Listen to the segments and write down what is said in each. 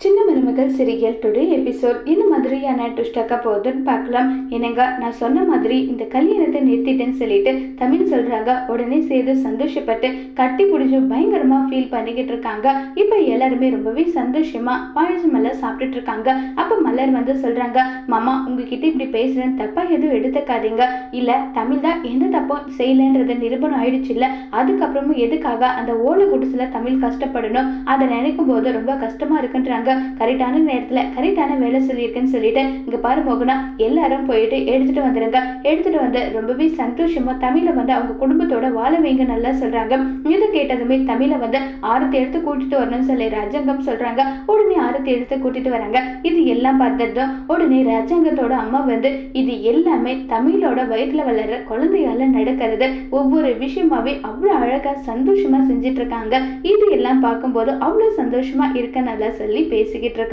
சின்ன மருமகள் serial today episode. இந்த மாதிரியான டுஸ்டக்கா போகுதுன்னு பார்க்கலாம். என்னங்க நான் சொன்ன மாதிரி இந்த கல்யாணத்தை நிறுத்திட்டேன்னு சொல்லிட்டு தமிழ் சொல்றாங்க. உடனே சேர்ந்து சந்தோஷப்பட்டு கட்டி பிடிச்சி பயங்கரமா ஃபீல் பண்ணிக்கிட்டு இருக்காங்க. இப்போ எல்லாருமே ரொம்பவே சந்தோஷமா பாயசம் எல்லாம் சாப்பிட்டுட்டு இருக்காங்க. அப்போ மலர் வந்து சொல்றாங்க மாமா உங்ககிட்ட இப்படி பேசுறேன் தப்பா எதுவும் எடுத்துக்காதீங்க. இல்லை தமிழ் தான் எந்த தப்பும் செய்யலன்றது நிரூபணம் ஆயிடுச்சு இல்லை. அதுக்கப்புறமும் எதுக்காக அந்த ஓலை குடிசில் தமிழ் கஷ்டப்படணும்? அதை நினைக்கும் போது ரொம்ப கஷ்டமா இருக்குன்றாங்க. கரெக்ட் கரெக்டான நேரத்தில் கரெக்டான வேலை சொல்லியிருக்கேன்னு சொல்லிட்டு இங்கே பாரு மோகனா எல்லாரும் போயிட்டு எடுத்துட்டு வந்துடுங்க எடுத்துட்டு வந்து ரொம்பவே சந்தோஷமாக தமிழை வந்து அவங்க குடும்பத்தோட வாழ வைங்க நல்லா சொல்கிறாங்க இதை கேட்டதுமே தமிழை வந்து ஆரத்தி எடுத்து கூட்டிட்டு வரணும்னு சொல்லி ராஜாங்கம் சொல்கிறாங்க உடனே ஆரத்தி எடுத்து கூட்டிட்டு வராங்க. இது எல்லாம் பார்த்ததும் உடனே ராஜாங்கத்தோட அம்மா வந்து இது எல்லாமே தமிழோட வயிற்றுல வளர்கிற குழந்தையால நடக்கிறது. ஒவ்வொரு விஷயமாவே அவ்வளோ அழகாக சந்தோஷமாக செஞ்சிட்ருக்காங்க இது எல்லாம் பார்க்கும்போது அவ்வளோ சந்தோஷமாக இருக்க நல்லா சொல்லி பேசிக்கிட்டு இருக்காங்க.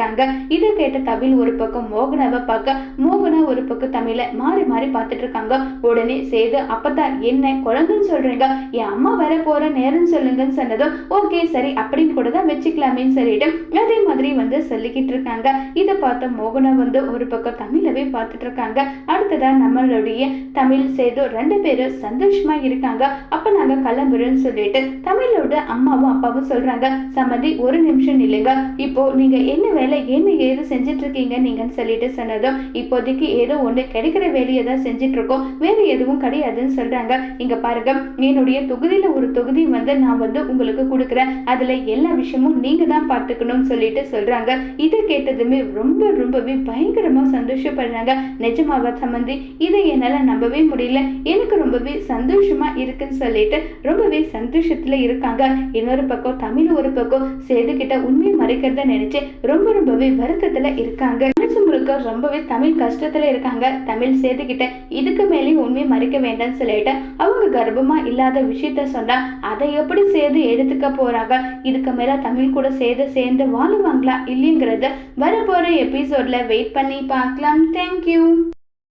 இதை கேட்ட தமிழ் ஒரு பக்கம் மோகனாவை பார்க்க மோகனா ஒரு பக்கம் தமிழை மாறி மாறி பார்த்துட்டு இருக்காங்க. உடனே சேது அப்பதான் என்ன குழந்தைன்னு சொல்றீங்க? என் அம்மா வர போற நேரம் சொல்லுங்கன்னு சொன்னதும் ஓகே சரி அப்படின்னு கூட தான் வச்சுக்கலாமேன்னு சொல்லிட்டு அதே மாதிரி வந்து சொல்லிக்கிட்டு இருக்காங்க. இதை பார்த்த மோகனா வந்து ஒரு பக்கம் தமிழவே பார்த்துட்டு இருக்காங்க. அடுத்ததா நம்மளுடைய தமிழ் சேது ரெண்டு பேரும் சந்தோஷமா இருக்காங்க. அப்ப நாங்க கிளம்புறோம்னு சொல்லிட்டு தமிழோட அம்மாவும் அப்பாவும் சொல்றாங்க சம்மதி ஒரு நிமிஷம் இல்லைங்க இப்போ நீங்க என்ன வேலை என்ன ஏது செஞ்சுட்டு இருக்கீங்க நீங்கன்னு சொல்லிட்டு சொன்னதும் இப்போதைக்கு ஏதோ ஒன்று கிடைக்கிற வேலையை தான் செஞ்சிட்ருக்கோம். வேறு எதுவும் கிடையாதுன்னு சொல்கிறாங்க இங்கே பாருங்க என்னுடைய தொகுதியில் ஒரு தொகுதி வந்து நான் வந்து உங்களுக்கு கொடுக்குறேன். அதில் எல்லா விஷயமும் நீங்கள் தான் பார்த்துக்கணும்னு சொல்லிட்டு சொல்கிறாங்க இதை கேட்டதுமே ரொம்ப ரொம்பவே பயங்கரமாக சந்தோஷப்படுறாங்க. நிஜமாவா சம்மந்தி இதை என்னால் நம்பவே முடியல. எனக்கு ரொம்பவே சந்தோஷமாக இருக்குன்னு சொல்லிட்டு ரொம்பவே சந்தோஷத்தில் இருக்காங்க. இன்னொரு பக்கம் தமிழ் ஒரு பக்கம் சேதுக்கிட்ட உண்மையை மறைக்கிறத நினச்சி ரொம்ப ரொம்பவே வருத்தத்துல இருக்காங்க. மனசு முழுக்க ரொம்பவே தமிழ் கஷ்டத்துல இருக்காங்க. தமிழ் சேர்த்துக்கிட்ட இதுக்கு மேலேயும் உண்மையை மறைக்க வேண்டாம்னு சொல்லிட்டு அவங்க கர்ப்பமா இல்லாத விஷயத்த சொன்னா அதை எப்படி சேர்த்து எடுத்துக்க போறாங்க? இதுக்கு மேல தமிழ் கூட சேர்ந்து சேர்ந்து வாழுவாங்களா இல்லைங்கிறத வரப்போற எபிசோட்ல வெயிட் பண்ணி பார்க்கலாம். தேங்க்யூ